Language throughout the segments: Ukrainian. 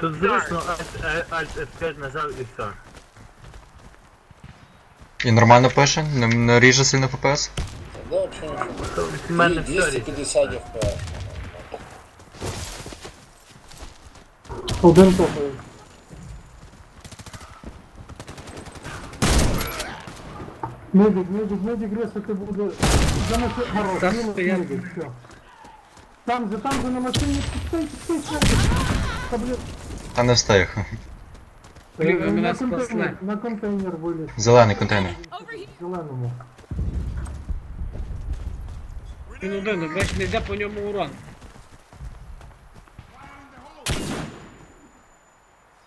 Тут зручно Alt Alt F5 нажав і все. І нормально пише, не, не ріже сильно ФПС. Да, вообще ничего. То В мене И все різне. 250 FPS. Один топає. Медик, медик, медик ресити буде. За машину. Хорош, Та мінус стоять. медик, все. Там же, там же на машині, стой, стой, стой. Та, блін. Та не встиг. Блін, ви Е, мене на контейнер, спасли. на контейнер виліз, Зелений контейнер. зеленому. Він один, бач, не йде по ньому урон.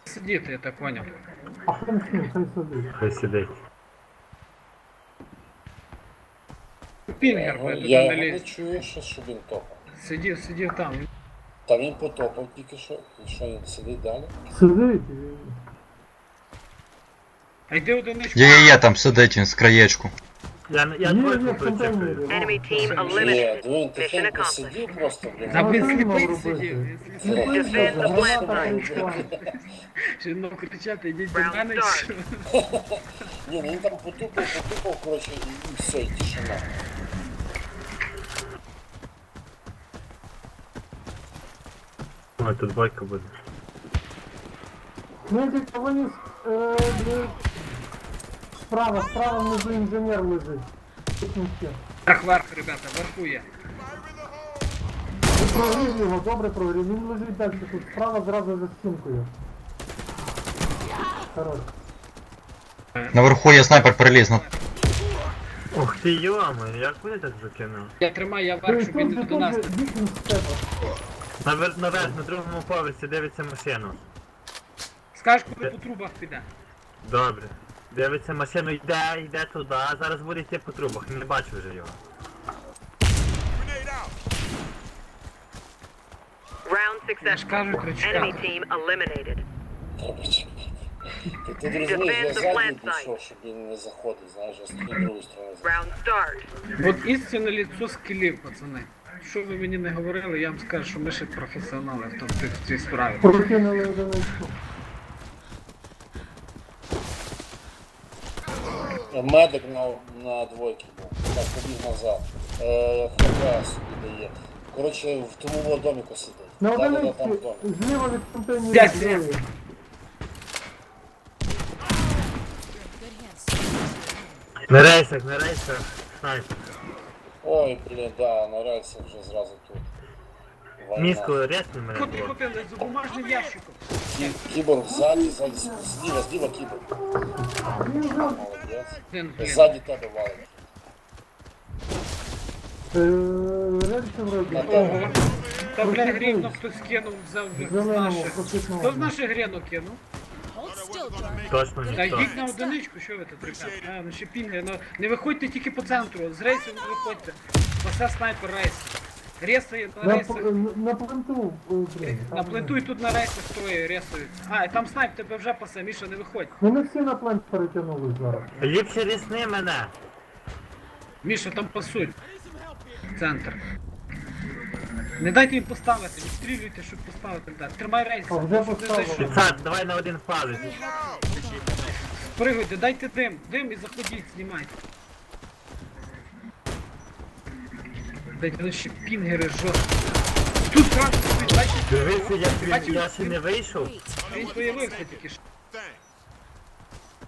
Сидіти, я так поняв. А хрен з ним, хай собі. Хай сидить. Пінгер, бо я Я туди його не не ліз. чую, що, що він топав. Сидів, сидів там. Та він потопав тільки що. І що він сидить далі? Сидить. і- А йди одиничку. Є, є, є, там сидить він з краєчку. Я, я Ні, двойку ні, в контейнері. прочекаю. Enemy team Ні, eliminated. він Mission тихенько accomplished. сидів просто, блін. Та блін, А що сліпий йому сидів. робити? якщо сліпий. Сліпий Defend сидить, the граната plant прийшла. Чи ну кричати, йдіть до Round мене. start. що? Ні, він там потупав, потупав, коротше, і, і все, і тишина. Ой, тут бойка буде. Медик виліз, е, блін. Справа, справа внизу інженер лежить. Технічки. Верх, верх, ребята, верху є. Прогрів його, добре прогрів. Він лежить далі тут справа зразу за стінкою. Хорош. Наверху є снайпер переліз. Ну, Ух ти йома, як вони так закинули? Я тримаю, я Ти верх, щоб він до нас. з тебе. Навер- Наверх, на другому поверсі дивиться машину. Скажеш, коли по трубах піде. Добре. Дивиться машину, йде, йде туди, а зараз буде йти по трубах, не бачу вже його. Round Я ж successful. кажу, Enemy team eliminated. Ти, ти розумієш, я задній пішов, щоб він не заходив, знаєш, я з тієї другої сторони. Round start. От істинне лицо скілів, пацани. Що ви мені не говорили, я вам скажу, що ми ще професіонали в тому- в цій- в справі. Прокинули одиничку. Медик на, на двойці був. Так, побіг назад. Е, ХП собі дає. Коротше, в тому доміку сидить. На Да, да, да, там одиничці, домик. зліва від контейнера Дядь. На рейсах, на рейсах, снайпер. Ой, блін, да, на рельсі вже зразу тут. Війна. Міско рясни мене Ходи, було. ходи, за бумажним ящиком. Кі- Кіборг ззаді, ззаді, зліва, зліва кіборг. Молодець. Ззаді тебе валить. Е, Рельси вроді. Ого. Та, бля, грівно хтось кинув, взяв з наших. Хто з наших гріну кинув? Точно Та ніхто. йдіть на одиничку, що ви тут, ребят? А, ну ще пінги, ну не виходьте тільки по центру, з рейсу не виходьте. Пасе снайпер рейс. Ресає на На, рейсах. на пленту, е. На пленту і тут на рейсах троє ресують. А, і там снайп тебе вже пасе, Міша, не виходь. Вони всі на плент перетягнули зараз. Ліпше рісни мене. Міша, там пасуть. Центр. Не дайте їм поставити, відстрілюйте, щоб поставити. Да. Тримай рейс. А, вже поставили. зайшов. Давай на один палець. Пригуйте, дайте дим, дим і заходіть, знімайте. Дайте ну ще пінгери жорсткі. Тут красний стоїть, дайте. Дивися, як Бачив? я ще не вийшов. Він появився тільки що.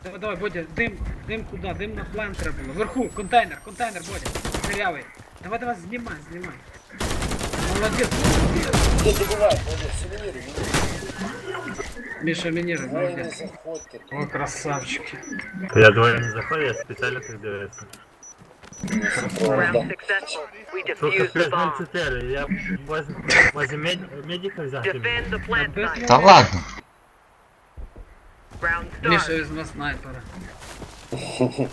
Давай, давай, Бодя, дим, дим куди? Дим на план треба було. Вверху, контейнер, контейнер, Бодя. Дырявий. Давай, давай, знімай, знімай. Молодець. Ти добивай, Володя, сувеніри, Міша Мінір, двоє не молодець. заходьте. О, красавчики. То я двоє не заходив, я спеціально так дивився. Round successful. We Слухай, defused the плюс bomb. 4, я возьму, може мед, медика взяти? Defend the plant site. Та ладно. Round Міша start. візьме снайпера.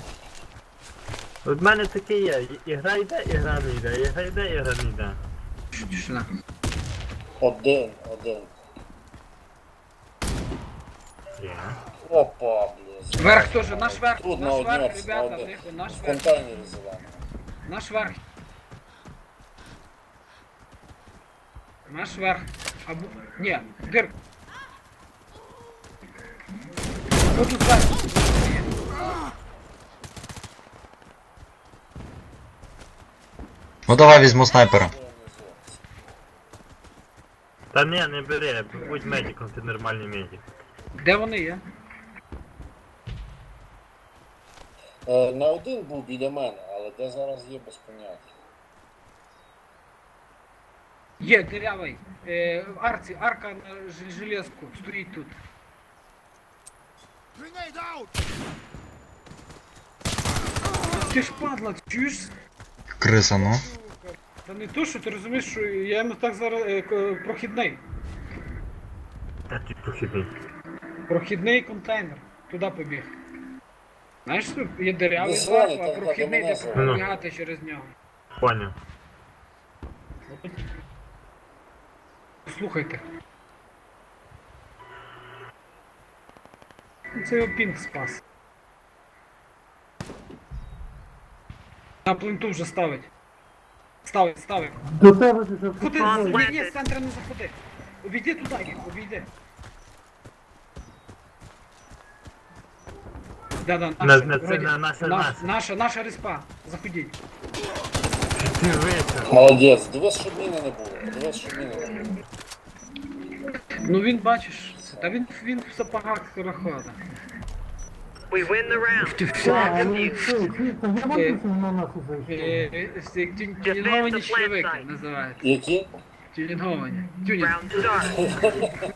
От в мене таке є, і- ігра йде, ігра не йде, ігра йде, ігра не йде. Тишина. Один, один. Опа, блін. Верх теж, наш верх, Тут на наш верх, ребята, тихо, наш В верх, контейнері зеленому. наш верх. Наш верх. Або... Ні, дир. Хто тут зверху? Ну давай візьму снайпера. Та ні, не бери, будь медиком, ти нормальний медик. Де вони є? Е, на один був біля мене, але де зараз є без поняття. Є, дирявий. Е, в арці, арка на жел- железку. Стоїть тут. Ти ж падла, чуєш? Криса, ну. Та не то, що ти розумієш, що я йому так зараз е, к- прохідний. Та ти прохідний. Прохідний контейнер. Туди побіг. Знаєш, що є знаю, зверху, а так, прохідний, мене де звали. пробігати через нього. Поняв. Слухайте. Це його пінг спас. На пленту вже ставить. Ставить, ставить. До тебе ти вже Куди? Ні, ні, з центра не заходи. Обійди туди, обійди. Да, да, наша, на- це вроді. на- наша- наша. наша, наша респа. Заходіть. Ти вийшов. Молодець, дивись, щоб міни не було. Дивись, щоб міни не було. Ну він бачиш, та він, він в сапогах рахота. We win the round. Ти Так, все. але це, ти, це не можеш на нас зайшов. Тюнінговані чоловіки називають. Які? Тюнінговані. Тюнінг. Round start.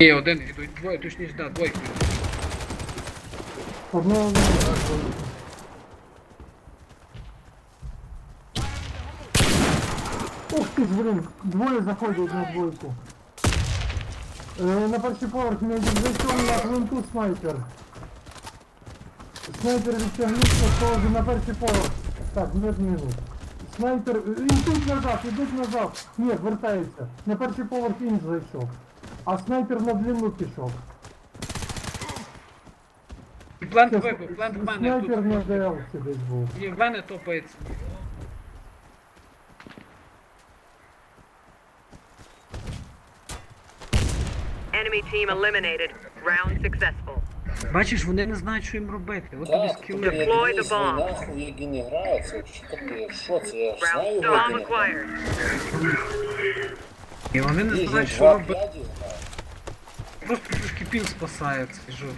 Ні, один ідуть, двоє, точніше, да, двойки. Одного Ух ти ж, блін, двоє заходять на двойку. Е, на перший поверх не зайшов на пленту снайпер. Снайпер відтягнувся теж на перший поверх. Так, нет мінус. Снайпер, е, ідуть назад, ідуть назад. Ні, вертається. На перший поверх він зайшов. А снайпер на длину пішов. Плент вибив, плент в мене Снайпер тут. на ДЛ десь був. І в мене топається. Enemy team eliminated. Round successful. Бачиш, вони не знають, що їм робити. От тобі Так, Deploy the bomb. нахуй як він не грає, це що таке, що це, я ж знаю Round bomb acquired. І вони не знають, що два робити. п'яді грає. Просто трошки пів спасає цей жур.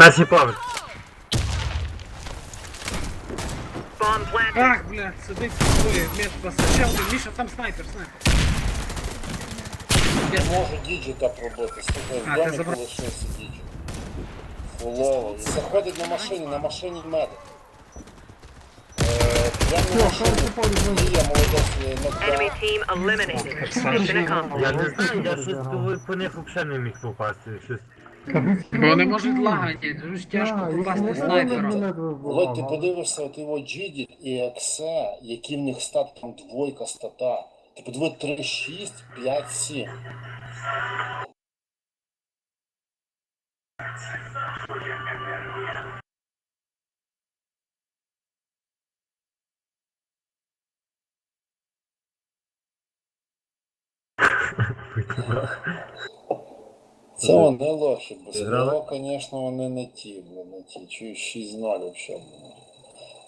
Перший поверх. Bomb planted. Ах, блядь, сидить двоє. Ще один, Міша, там снайпер, снайпер. Не можу діджита пробити, слухай, А, в ти домі забрав. діджит. Фулово. Заходить на машині, на машині медик. Е, на машині. молодець, е, Enemy нокдаун. team eliminated. Mission accomplished. Я не знаю, я щось по- по них взагалі не міг попасти. Щось. Вони можуть лагати, дуже тяжко попасти снайпером. Володь, ти подивишся, от його Джидіт і Ексе, які в них стат там двойка стата. Ти подиви 3, 6, 5, 7. Це вони лохи, без Зіграли? звісно, вони не ті, бо не ті. Чую 6-0 взагалі.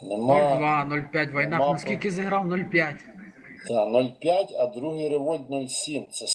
Нема. 0-2, 0-5, Вайнах Нема наскільки зіграв 0-5. Так, 0,5, а другий револьт 0,7. Це